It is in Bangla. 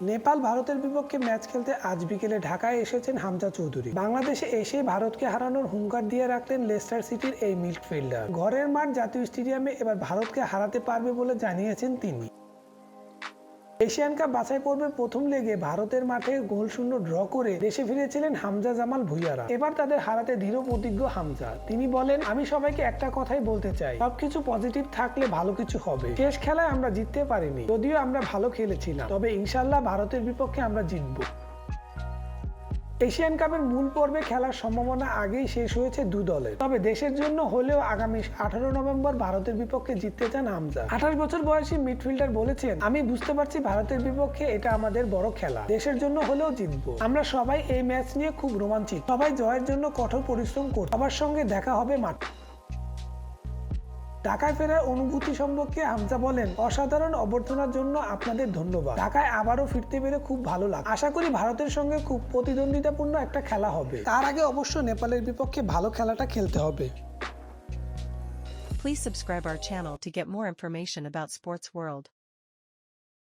নেপাল ভারতের বিপক্ষে ম্যাচ খেলতে আজ বিকেলে ঢাকায় এসেছেন হামজা চৌধুরী। বাংলাদেশে এসে ভারতকে হারানোর হুঙ্কার দিয়ে রাখলেন লেস্টার সিটির এই মিডফিল্ডার। ঘরের মাঠ জাতীয় স্টেডিয়ামে এবার ভারতকে হারাতে পারবে বলে জানিয়েছেন তিনি। এশিয়ান কাপ বাছাই পর্বের প্রথম লেগে ভারতের মাঠে গোল শূন্য ড্র করে দেশে ফিরেছিলেন হামজা জামাল ভুইয়ারা। এবার তাদের হারাতে দৃঢ় প্রতিজ্ঞ হামজা। তিনি বলেন, আমি সবাইকে একটা কথাই বলতে চাই। সবকিছু পজিটিভ থাকলে ভালো কিছু হবে। শেষ খেলায় আমরা জিততে পারিনি। যদিও আমরা ভালো খেলেছিলাম। তবে ইনশাল্লাহ ভারতের বিপক্ষে আমরা জিতবো। এশিয়ান কাপের মূল পর্বে খেলার সম্ভাবনা আগেই শেষ হয়েছে দু দলের। তবে দেশের জন্য হলেও আগামী আঠারো নভেম্বর ভারতের বিপক্ষে জিততে চান হামজা। আঠাশ বছর বয়সী মিডফিল্ডার বলেছেন, আমি বুঝতে পারছি ভারতের বিপক্ষে এটা আমাদের বড় খেলা। দেশের জন্য হলেও জিতবো। আমরা সবাই এই ম্যাচ নিয়ে খুব রোমাঞ্চিত। সবাই জয়ের জন্য কঠোর পরিশ্রম করি সবার সঙ্গে দেখা হবে মাঠ ঢাকায় ফেরার অনুভূতি সম্পর্কে হামজা বলেন, অসাধারণ অভ্যর্থনার জন্য আপনাদের ধন্যবাদ। ঢাকায় আবারও ফিরতে পেরে খুব ভালো লাগে আশা করি ভারতের সঙ্গে খুব প্রতিদ্বন্দ্বিতাপূর্ণ একটা খেলা হবে। তার আগে অবশ্য নেপালের বিপক্ষে ভালো খেলাটা খেলতে হবে। Please subscribe our channel to get more information about Sports World.